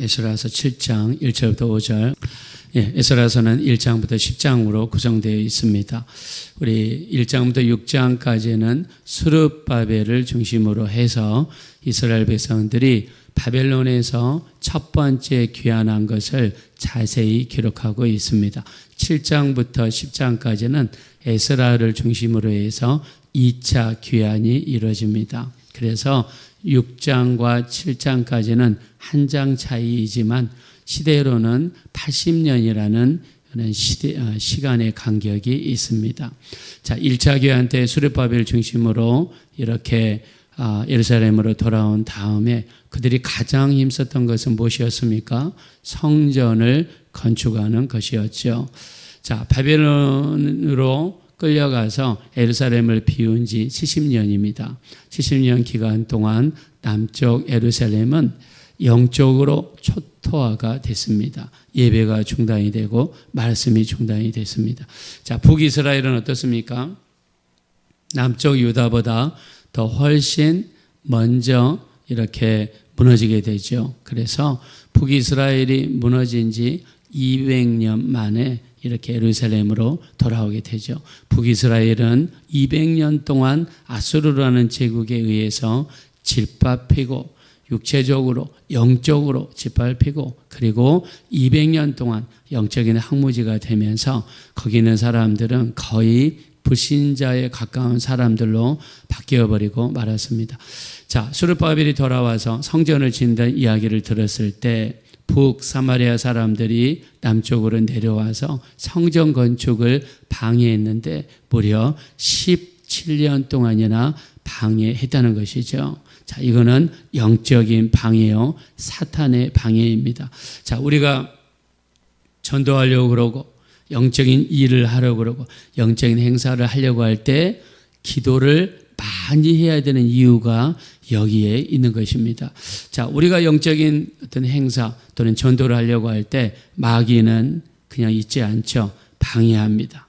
에스라서 7장 1절부터 5절. 예, 에스라서는 1장부터 10장으로 구성되어 있습니다. 우리 1장부터 6장까지는 수르바벨을 중심으로 해서 이스라엘 백성들이 바벨론에서 첫 번째 귀환한 것을 자세히 기록하고 있습니다. 7장부터 10장까지는 에스라를 중심으로 해서 2차 귀환이 이루어집니다. 그래서 6장과 7장까지는 한 장 차이이지만 시대로는 80년이라는 그런 시대, 어, 시간의 간격이 있습니다. 자, 1차 교환 때 수르바벨 중심으로 이렇게 아, 예루살렘으로 돌아온 다음에 그들이 가장 힘썼던 것은 무엇이었습니까? 성전을 건축하는 것이었죠. 자, 바벨론으로 끌려가서 예루살렘을 비운 지 70년입니다. 70년 기간 동안 남쪽 예루살렘은 영적으로 초토화가 됐습니다. 예배가 중단이 되고 말씀이 중단이 됐습니다. 자, 북이스라엘은 어떻습니까? 남쪽 유다보다 더 훨씬 먼저 이렇게 무너지게 되죠. 그래서 북이스라엘이 무너진 지 200년 만에 이렇게 예루살렘으로 돌아오게 되죠. 북이스라엘은 200년 동안 아수르라는 제국에 의해서 질밥히고 육체적으로 영적으로 짓밟히고 그리고 200년 동안 영적인 항무지가 되면서 거기 있는 사람들은 거의 불신자에 가까운 사람들로 바뀌어 버리고 말았습니다. 자, 수르바벨이 돌아와서 성전을 짓는 이야기를 들었을 때 북사마리아 사람들이 남쪽으로 내려와서 성전 건축을 방해했는데 무려 17년 동안이나 방해했다는 것이죠. 자, 이거는 영적인 방해요. 사탄의 방해입니다. 자, 우리가 전도하려고 그러고 영적인 일을 하려고 그러고 영적인 행사를 하려고 할 때 기도를 많이 해야 되는 이유가 여기에 있는 것입니다. 자, 우리가 영적인 어떤 행사 또는 전도를 하려고 할 때 마귀는 그냥 있지 않죠. 방해합니다.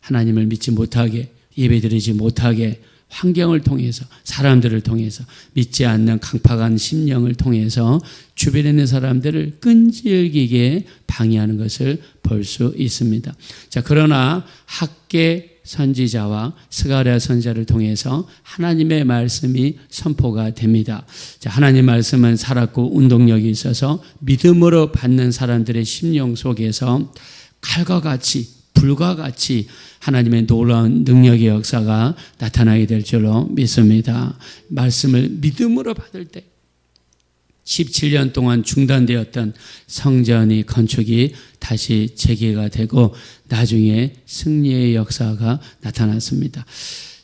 하나님을 믿지 못하게 예배드리지 못하게 환경을 통해서 사람들을 통해서 믿지 않는 강팍한 심령을 통해서 주변에 있는 사람들을 끈질기게 방해하는 것을 볼 수 있습니다. 자, 그러나 학계 선지자와 스가랴 선자를 통해서 하나님의 말씀이 선포가 됩니다. 자, 하나님 말씀은 살았고 운동력이 있어서 믿음으로 받는 사람들의 심령 속에서 칼과 같이 불과 같이 하나님의 놀라운 능력의 역사가 나타나게 될 줄로 믿습니다. 말씀을 믿음으로 받을 때 17년 동안 중단되었던 성전이 건축이 다시 재개가 되고 나중에 승리의 역사가 나타났습니다.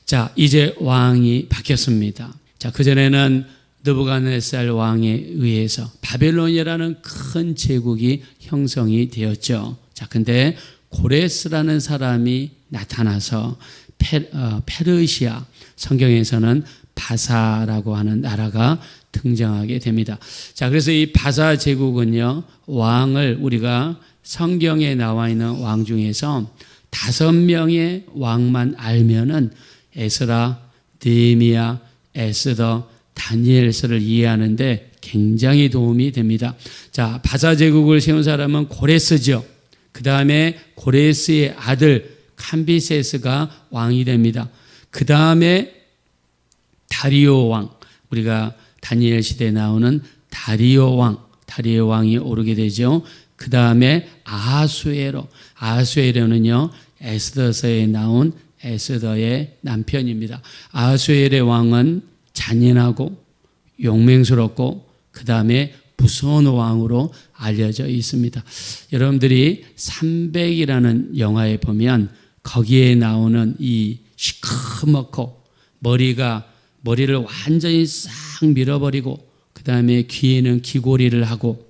자, 이제 왕이 바뀌었습니다. 자, 그전에는 느부갓네살 왕에 의해서 바벨론이라는 큰 제국이 형성이 되었죠. 자, 근데 고레스라는 사람이 나타나서 페, 어, 페르시아 성경에서는 바사라고 하는 나라가 등장하게 됩니다. 자, 그래서 이 바사 제국은요, 왕을 우리가 성경에 나와 있는 왕 중에서 다섯 명의 왕만 알면은 에스라, 느헤미야, 에스더, 다니엘서를 이해하는데 굉장히 도움이 됩니다. 자, 바사 제국을 세운 사람은 고레스죠. 그 다음에 고레스의 아들 캄비세스가 왕이 됩니다. 그 다음에 다리오 왕, 우리가 다니엘 시대에 나오는 다리오 왕, 다리오 왕이 오르게 되죠. 그 다음에 아하수에로, 아하수에로는요, 에스더서에 나온 에스더의 남편입니다. 아하수엘의 왕은 잔인하고 용맹스럽고 그 다음에 무서운 왕으로 알려져 있습니다. 여러분들이 300이라는 영화에 보면 거기에 나오는 이 시커멓고 머리가 머리를 완전히 싹 밀어버리고 그 다음에 귀에는 귀고리를 하고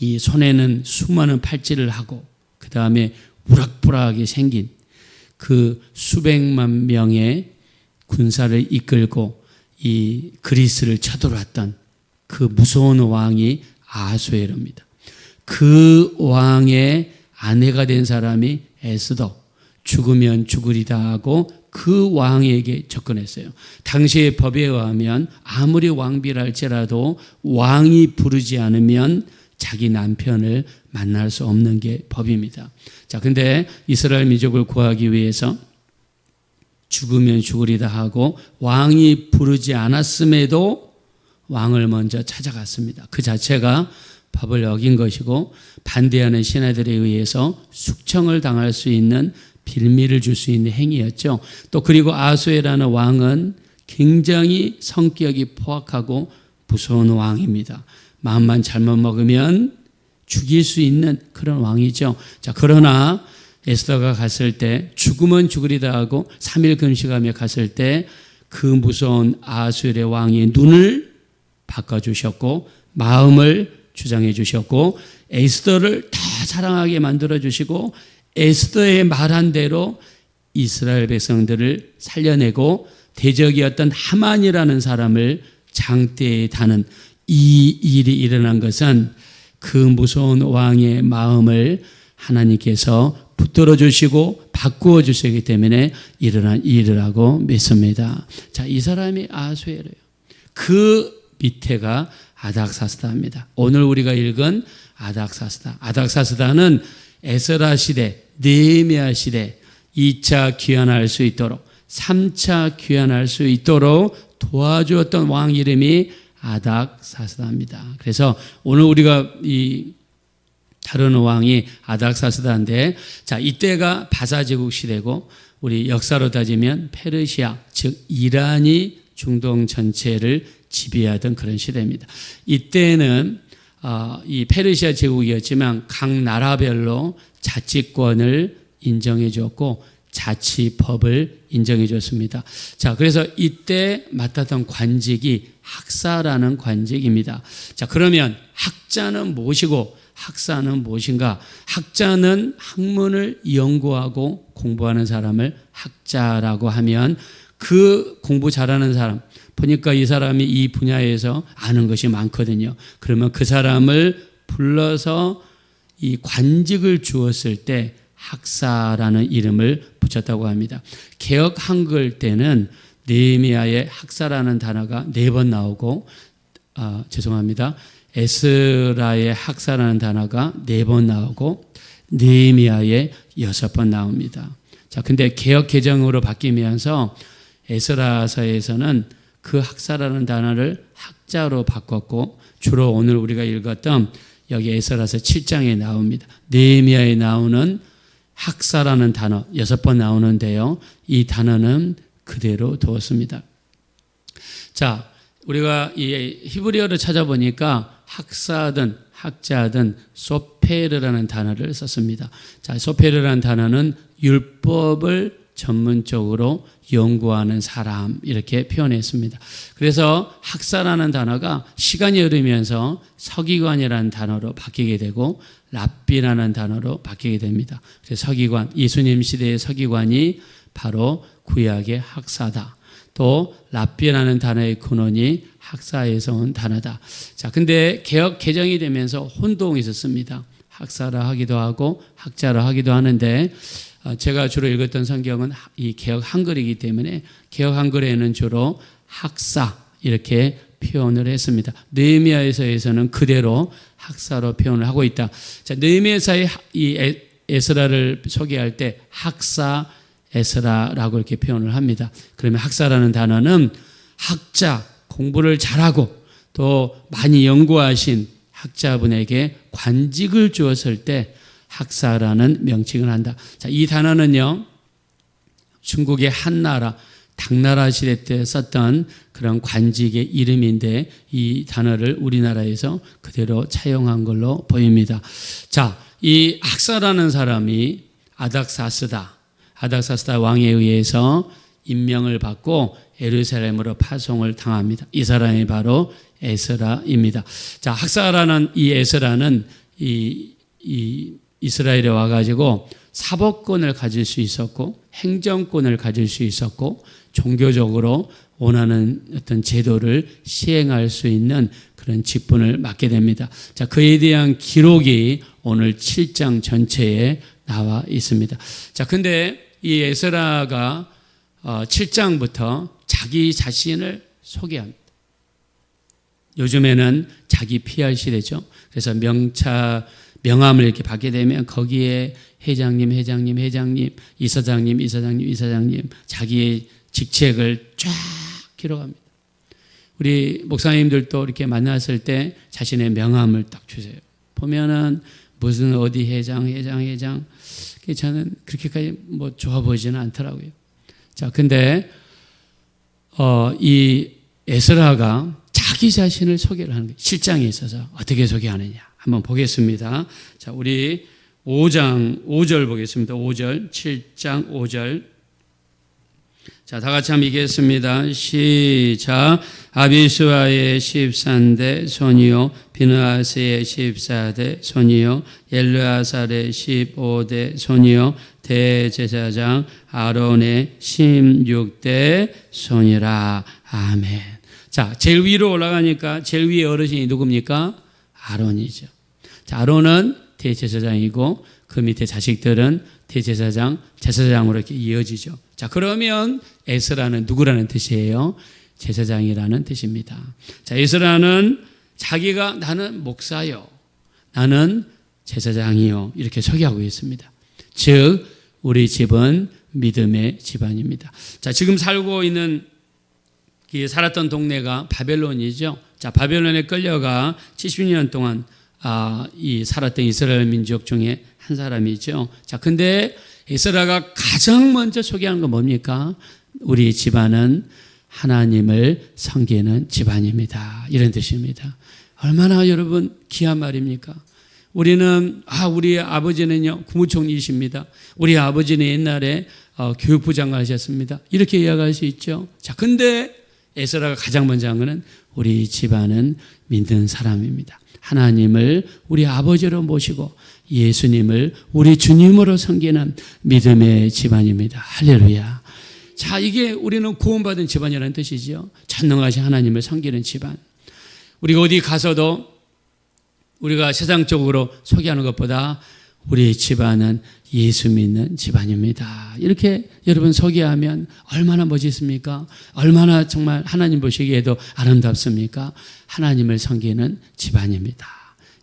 이 손에는 수많은 팔찌를 하고 그 다음에 우락부락하게 생긴 그 수백만 명의 군사를 이끌고 이 그리스를 쳐들어왔던 그 무서운 왕이 아수에르입니다. 그 왕의 아내가 된 사람이 에스더 죽으면 죽으리다 하고 그 왕에게 접근했어요. 당시의 법에 의하면 아무리 왕비랄지라도 왕이 부르지 않으면 자기 남편을 만날 수 없는 게 법입니다. 자, 근데 이스라엘 민족을 구하기 위해서 죽으면 죽으리다 하고 왕이 부르지 않았음에도 왕을 먼저 찾아갔습니다. 그 자체가 법을 어긴 것이고 반대하는 신하들에 의해서 숙청을 당할 수 있는 빌미를 줄 수 있는 행위였죠. 또 그리고 아수에라는 왕은 굉장히 성격이 포악하고 무서운 왕입니다. 마음만 잘못 먹으면 죽일 수 있는 그런 왕이죠. 자, 그러나 에스더가 갔을 때 죽으면 죽으리다 하고 3일 금식하며 갔을 때 그 무서운 아수르의 왕의 눈을 바꿔주셨고 마음을 주장해 주셨고 에스더를 다 사랑하게 만들어 주시고 에스더의 말한 대로 이스라엘 백성들을 살려내고 대적이었던 하만이라는 사람을 장대에 다는 이 일이 일어난 것은 그 무서운 왕의 마음을 하나님께서 붙들어 주시고 바꾸어 주시기 때문에 일어난 일이라고 믿습니다. 자, 이 사람이 아수에로요. 그 밑에가 아닥사스다입니다. 오늘 우리가 읽은 아닥사스다. 아닥사스다는 에스라 시대, 느헤미야 시대 2차 귀환할 수 있도록 3차 귀환할 수 있도록 도와주었던 왕 이름이 아닥사스다입니다. 그래서 오늘 우리가 이 다루는 왕이 아닥사스다인데 자 이때가 바사 제국 시대고 우리 역사로 따지면 페르시아 즉 이란이 중동 전체를 지배하던 그런 시대입니다. 이때는 어, 이 페르시아 제국이었지만 각 나라별로 자치권을 인정해 줬고 자치법을 인정해 줬습니다. 자, 그래서 이때 맡았던 관직이 학사라는 관직입니다. 자, 그러면 학자는 무엇이고 학사는 무엇인가? 학자는 학문을 연구하고 공부하는 사람을 학자라고 하면 그 공부 잘하는 사람, 보니까 이 사람이 이 분야에서 아는 것이 많거든요. 그러면 그 사람을 불러서 이 관직을 주었을 때 학사라는 이름을 붙였다고 합니다. 개혁 한글 때는 네미아의 학사라는 단어가 네 번 나오고 아, 죄송합니다. 에스라의 학사라는 단어가 네 번 나오고 네미아의 여섯 번 나옵니다. 자, 근데 개혁 개정으로 바뀌면서 에스라서에서는 그 학사라는 단어를 학자로 바꿨고 주로 오늘 우리가 읽었던 여기 에스라서 7장에 나옵니다. 네미아에 나오는 학사라는 단어 여섯 번 나오는데요. 이 단어는 그대로 두었습니다. 자, 우리가 이 히브리어를 찾아보니까 학사든 학자든 소페르라는 단어를 썼습니다. 자, 소페르라는 단어는 율법을 전문적으로 연구하는 사람 이렇게 표현했습니다. 그래서 학사라는 단어가 시간이 흐르면서 서기관이라는 단어로 바뀌게 되고 랍비라는 단어로 바뀌게 됩니다. 그래서 서기관 예수님 시대의 서기관이 바로 구약의 학사다. 또 랍비라는 단어의 근원이 학사에서 온 단어다. 자, 근데 개혁 개정이 되면서 혼동이 있었습니다. 학사라 하기도 하고 학자라 하기도 하는데 어, 제가 주로 읽었던 성경은 이 개혁 한글이기 때문에 개혁 한글에는 주로 학사 이렇게 표현을 했습니다. 느헤미야에서에서는 그대로 학사로 표현을 하고 있다. 자, 느헤미야서의 이 에스라를 소개할 때 학사 에스라라고 이렇게 표현을 합니다. 그러면 학사라는 단어는 학자, 공부를 잘하고 또 많이 연구하신 학자분에게 관직을 주었을 때 학사라는 명칭을 한다. 자, 이 단어는요, 중국의 한나라, 당나라 시대 때 썼던 그런 관직의 이름인데 이 단어를 우리나라에서 그대로 차용한 걸로 보입니다. 자, 이 학사라는 사람이 아닥사스다. 아닥사스다 왕에 의해서 임명을 받고 에르살렘으로 파송을 당합니다. 이 사람이 바로 에스라입니다. 자, 학사라는 이 에스라는 이, 이 이스라엘에 와가지고 사법권을 가질 수 있었고 행정권을 가질 수 있었고 종교적으로 원하는 어떤 제도를 시행할 수 있는 그런 직분을 맡게 됩니다. 자, 그에 대한 기록이 오늘 7장 전체에 나와 있습니다. 자, 근데 이 에스라가 7장부터 어, 자기 자신을 소개합니다. 요즘에는 자기 PR 시대죠. 그래서 명차 명함을 이렇게 받게 되면 거기에 회장님, 회장님, 회장님, 이사장님, 이사장님, 이사장님 자기의 직책을 쫙 기록합니다. 우리 목사님들도 이렇게 만났을 때 자신의 명함을 딱 주세요. 보면은 무슨 어디 회장, 회장, 회장. 저는 그렇게까지 뭐 좋아 보이지는 않더라고요. 자, 근데 어, 이 에스라가 자기 자신을 소개를 하는 거예요. 실장에 있어서 어떻게 소개하느냐. 한번 보겠습니다. 자, 우리 5장 5절 보겠습니다. 5절 7장 5절 자, 다 같이 한번 읽겠습니다. 시작. 아비수아의 14대 손이요, 비느아스의 14대 손이요, 엘르아살의 15대 손이요, 대제사장 아론의 16대 손이라. 아멘. 자, 제일 위로 올라가니까 제일 위에 어르신이 누굽니까? 아론이죠. 자, 아론은 대제사장이고 그 밑에 자식들은 대제사장, 제사장으로 이렇게 이어지죠. 자, 그러면 에스라는 누구라는 뜻이에요? 제사장이라는 뜻입니다. 자, 에스라는 자기가 나는 목사요. 나는 제사장이요. 이렇게 소개하고 있습니다. 즉, 우리 집은 믿음의 집안입니다. 자, 지금 살고 있는 살았던 동네가 바벨론이죠. 자, 바벨론에 끌려가 70년 동안 아, 이 살았던 이스라엘 민족 중에 한 사람이죠. 자, 근데 에스라가 가장 먼저 소개하는 건 뭡니까? 우리 집안은 하나님을 섬기는 집안입니다. 이런 뜻입니다. 얼마나 여러분 귀한 말입니까? 우리는 아 우리 아버지는요 국무총리이십니다. 우리 아버지는 옛날에 어, 교육부 장관 하셨습니다. 이렇게 이야기할 수 있죠. 자, 근데 에스라가 가장 먼저 한 것은 우리 집안은 믿는 사람입니다. 하나님을 우리 아버지로 모시고 예수님을 우리 주님으로 섬기는 믿음의 집안입니다. 할렐루야. 자, 이게 우리는 구원받은 집안이라는 뜻이지요. 전능하신 하나님을 섬기는 집안. 우리가 어디 가서도 우리가 세상적으로 소개하는 것보다 우리 집안은 예수 믿는 집안입니다. 이렇게 여러분 소개하면 얼마나 멋있습니까? 얼마나 정말 하나님 보시기에도 아름답습니까? 하나님을 섬기는 집안입니다.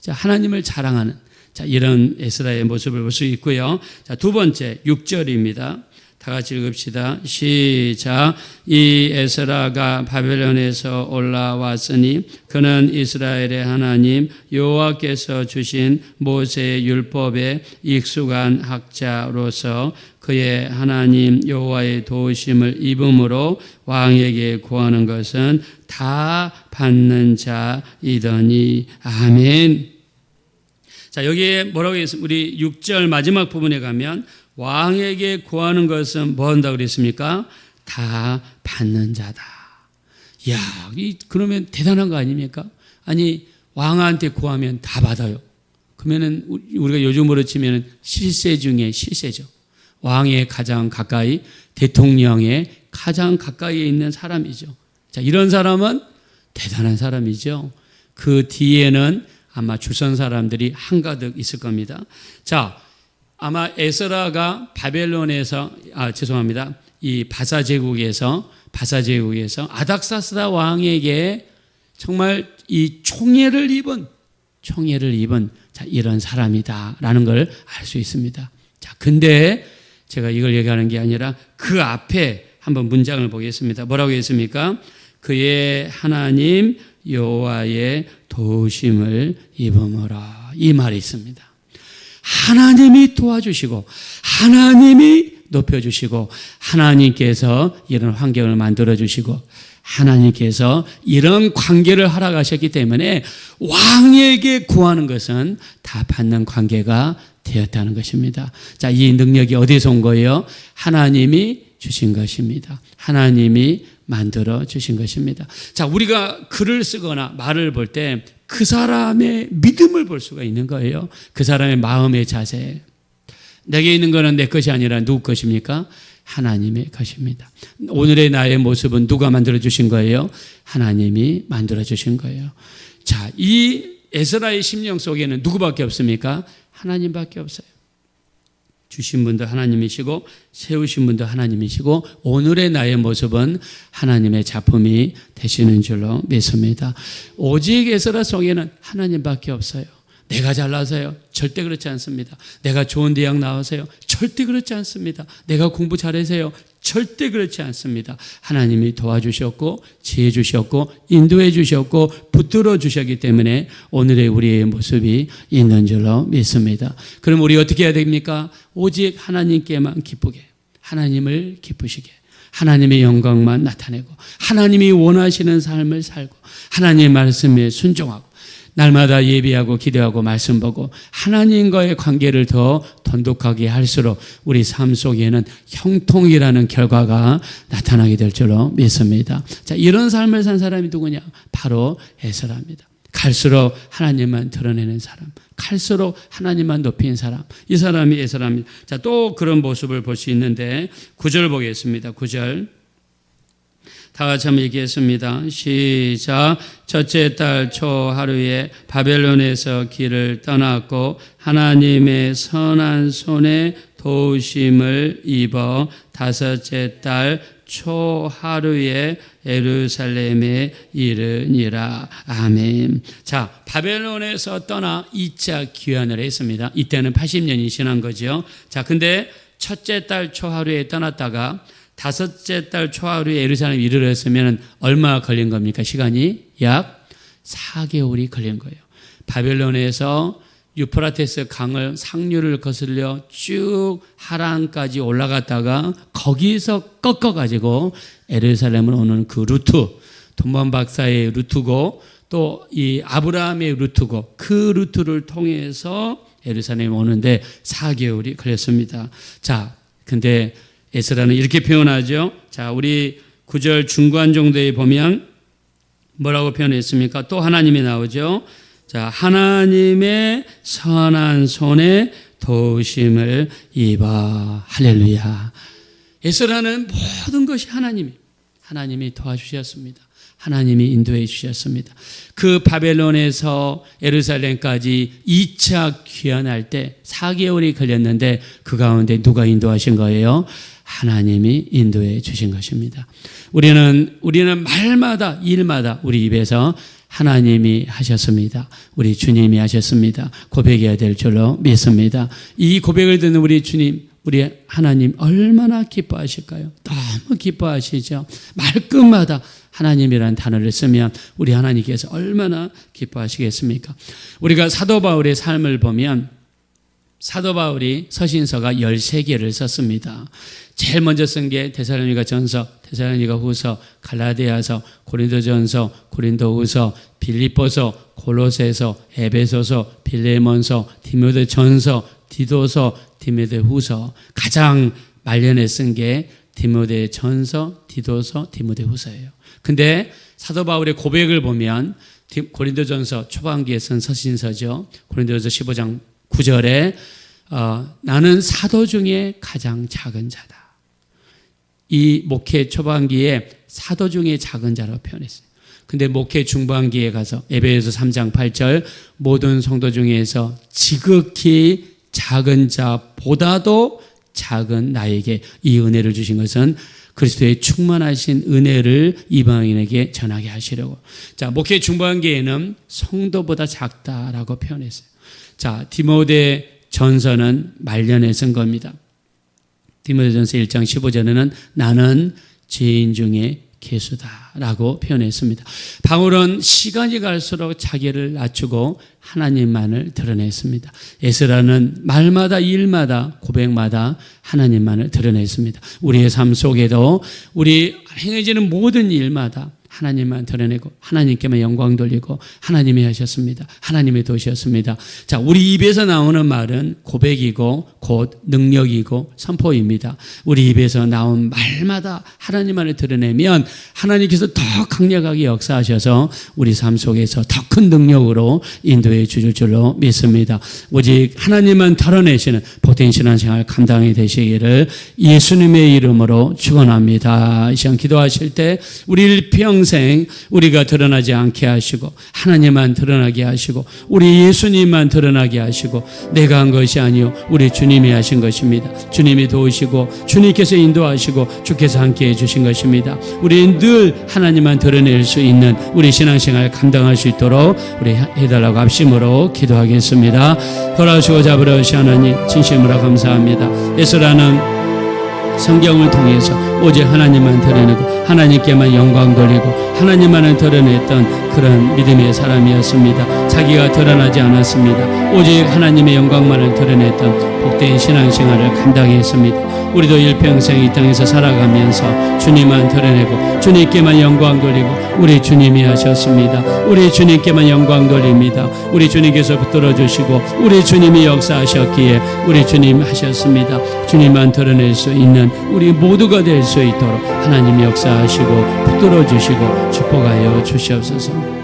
자, 하나님을 자랑하는 자, 이런 에스라의 모습을 볼 수 있고요. 자, 두 번째 6절입니다. 다 같이 읽읍시다. 시작. 이 에스라가 바벨론에서 올라왔으니 그는 이스라엘의 하나님 여호와께서 주신 모세의 율법에 익숙한 학자로서 그의 하나님 여호와의 도우심을 입음으로 왕에게 구하는 것은 다 받는 자이더니 아멘. 자, 여기에 뭐라고 했습니까? 우리 6절 마지막 부분에 가면 왕에게 구하는 것은 뭐 한다고 그랬습니까? 다 받는 자다. 야, 이 그러면 대단한 거 아닙니까? 아니, 왕한테 구하면 다 받아요. 그러면은 우리가 요즘으로 치면은 실세 중에 실세죠. 왕의 가장 가까이, 대통령의 가장 가까이에 있는 사람이죠. 자, 이런 사람은 대단한 사람이죠. 그 뒤에는 아마 주선 사람들이 한가득 있을 겁니다. 자, 아마 에스라가 바벨론에서 아 죄송합니다. 이 바사 제국에서 바사 제국에서 아닥사스다 왕에게 정말 이 총애를 입은 총애를 입은 자 이런 사람이다라는 걸 알 수 있습니다. 자 근데 제가 이걸 얘기하는 게 아니라 그 앞에 한번 문장을 보겠습니다. 뭐라고 했습니까? 그의 하나님 여호와의 도우심을 입음으로 이 말이 있습니다. 하나님이 도와주시고 하나님이 높여주시고 하나님께서 이런 환경을 만들어 주시고 하나님께서 이런 관계를 허락하셨기 때문에 왕에게 구하는 것은 다 받는 관계가 되었다는 것입니다. 자, 이 능력이 어디서 온 거예요? 하나님이 주신 것입니다. 하나님이 만들어 주신 것입니다. 자, 우리가 글을 쓰거나 말을 볼 때 그 사람의 믿음을 볼 수가 있는 거예요. 그 사람의 마음의 자세. 내게 있는 것은 내 것이 아니라 누구 것입니까? 하나님의 것입니다. 오늘의 나의 모습은 누가 만들어 주신 거예요? 하나님이 만들어 주신 거예요. 자, 이 에스라의 심령 속에는 누구밖에 없습니까? 하나님밖에 없어요. 주신 분도 하나님이시고 세우신 분도 하나님이시고 오늘의 나의 모습은 하나님의 작품이 되시는 줄로 믿습니다. 오직 에스라 속에는 하나님밖에 없어요. 내가 잘나서요. 절대 그렇지 않습니다. 내가 좋은 대학 나와서요. 절대 그렇지 않습니다. 내가 공부 잘해서요. 절대 그렇지 않습니다. 하나님이 도와주셨고 지혜 주셨고 인도해 주셨고 붙들어 주셨기 때문에 오늘의 우리의 모습이 있는 줄로 믿습니다. 그럼 우리 어떻게 해야 됩니까? 오직 하나님께만 기쁘게 하나님을 기쁘시게 하나님의 영광만 나타내고 하나님이 원하시는 삶을 살고 하나님의 말씀에 순종하고 날마다 예비하고 기도하고 말씀 보고 하나님과의 관계를 더 돈독하게 할수록 우리 삶 속에는 형통이라는 결과가 나타나게 될 줄로 믿습니다. 자, 이런 삶을 산 사람이 누구냐? 바로 에스라입니다. 갈수록 하나님만 드러내는 사람, 갈수록 하나님만 높인 사람. 이 사람이 에스라입니다. 자, 또 그런 모습을 볼 수 있는데 구절 보겠습니다. 구절 다 같이 한번 얘기했습니다. 시작. 첫째 달 초 하루에 바벨론에서 길을 떠났고 하나님의 선한 손에 도우심을 입어 다섯째 달 초 하루에 에루살렘에 이르니라. 아멘. 자, 바벨론에서 떠나 2차 귀환을 했습니다. 이때는 80년이 지난 거죠. 자, 근데 첫째 달 초 하루에 떠났다가 다섯째 달 초하루에 예루살렘 이르렀으면 얼마 걸린 겁니까? 시간이 약 4개월이 걸린 거예요. 바벨론에서 유프라테스 강을 상류를 거슬려 쭉 하란까지 올라갔다가 거기서 꺾어 가지고 에르살렘을 오는 그 루트 돈만 박사의 루트고 또 이 아브라함의 루트고 그 루트를 통해서 에르살렘에 오는데 4개월이 걸렸습니다. 자, 근데 에스라는 이렇게 표현하죠. 자, 우리 구절 중간 정도에 보면 뭐라고 표현했습니까? 또 하나님이 나오죠. 자, 하나님의 선한 손에 도우심을 입어. 할렐루야. 에스라는 모든 것이 하나님이, 하나님이 도와주셨습니다. 하나님이 인도해 주셨습니다. 그 바벨론에서 에루살렘까지 2차 귀환할 때 4개월이 걸렸는데 그 가운데 누가 인도하신 거예요? 하나님이 인도해 주신 것입니다. 우리는 우리는 말마다 일마다 우리 입에서 하나님이 하셨습니다. 우리 주님이 하셨습니다. 고백해야 될 줄로 믿습니다. 이 고백을 듣는 우리 주님, 우리 하나님 얼마나 기뻐하실까요? 너무 기뻐하시죠. 말끝마다 하나님이라는 단어를 쓰면 우리 하나님께서 얼마나 기뻐하시겠습니까? 우리가 사도 바울의 삶을 보면 사도 바울이 서신서가 13개를 썼습니다. 제일 먼저 쓴게 데살로니가 전서, 데살로니가 후서, 갈라디아서, 고린도전서, 고린도후서, 빌립보서, 골로새서, 에베소서, 빌레몬서, 디모데전서, 디도서, 디모데 후서 가장 말년에 쓴 게 디모데 전서, 디도서, 디모데 후서예요. 근데 사도 바울의 고백을 보면 고린도전서 초반기에 쓴 서신서죠. 고린도전서 15장 9절에 어, 나는 사도 중에 가장 작은 자다. 이 목회 초반기에 사도 중에 작은 자라고 표현했어요. 근데 목회 중반기에 가서 에베소 3장 8절 모든 성도 중에서 지극히 작은 자보다도 작은 나에게 이 은혜를 주신 것은 그리스도의 충만하신 은혜를 이방인에게 전하게 하시려고. 자, 목회 중반기에는 성도보다 작다라고 표현했어요. 자, 디모데 전서는 말년에 쓴 겁니다. 디모데전서 1장 15절에는 나는 죄인 중에 개수다라고 표현했습니다. 바울은 시간이 갈수록 자기를 낮추고 하나님만을 드러냈습니다. 에스라는 말마다 일마다 고백마다 하나님만을 드러냈습니다. 우리의 삶 속에도 우리 행해지는 모든 일마다 하나님만 드러내고 하나님께만 영광 돌리고 하나님이 하셨습니다. 하나님의 도시였습니다. 자, 우리 입에서 나오는 말은 고백이고 곧 능력이고 선포입니다. 우리 입에서 나온 말마다 하나님만을 드러내면 하나님께서 더 강력하게 역사하셔서 우리 삶 속에서 더 큰 능력으로 인도해 주실 줄로 믿습니다. 오직 하나님만 드러내시는 복된 신앙생활 감당이 되시기를 예수님의 이름으로 축원합니다. 이 시간 기도하실 때 우리 일평 일 평생 우리가 드러나지 않게 하시고 하나님만 드러나게 하시고 우리 예수님만 드러나게 하시고 내가 한 것이 아니요 우리 주님이 하신 것입니다. 주님이 도우시고 주님께서 인도하시고 주께서 함께 해 주신 것입니다. 우리는 늘 하나님만 드러낼 수 있는 우리 신앙생활 감당할 수 있도록 우리 해달라고 합심으로 기도하겠습니다. 돌아오시고 잡으러 오시 하나님 진심으로 감사합니다. 예수라는 성경을 통해서 오직 하나님만 드러내고 하나님께만 영광 돌리고 하나님만을 드러냈던 그런 믿음의 사람이었습니다. 자기가 드러나지 않았습니다. 오직 하나님의 영광만을 드러냈던 복된 신앙생활을 감당했습니다. 우리도 일평생 이 땅에서 살아가면서 주님만 드러내고 주님께만 영광 돌리고 우리 주님이 하셨습니다. 우리 주님께만 영광 돌립니다. 우리 주님께서 붙들어 주시고 우리 주님이 역사하셨기에 우리 주님 하셨습니다. 주님만 드러낼 수 있는 우리 모두가 될 수 있도록 하나님 역사하시고 붙들어 주시고 축복하여 주시옵소서.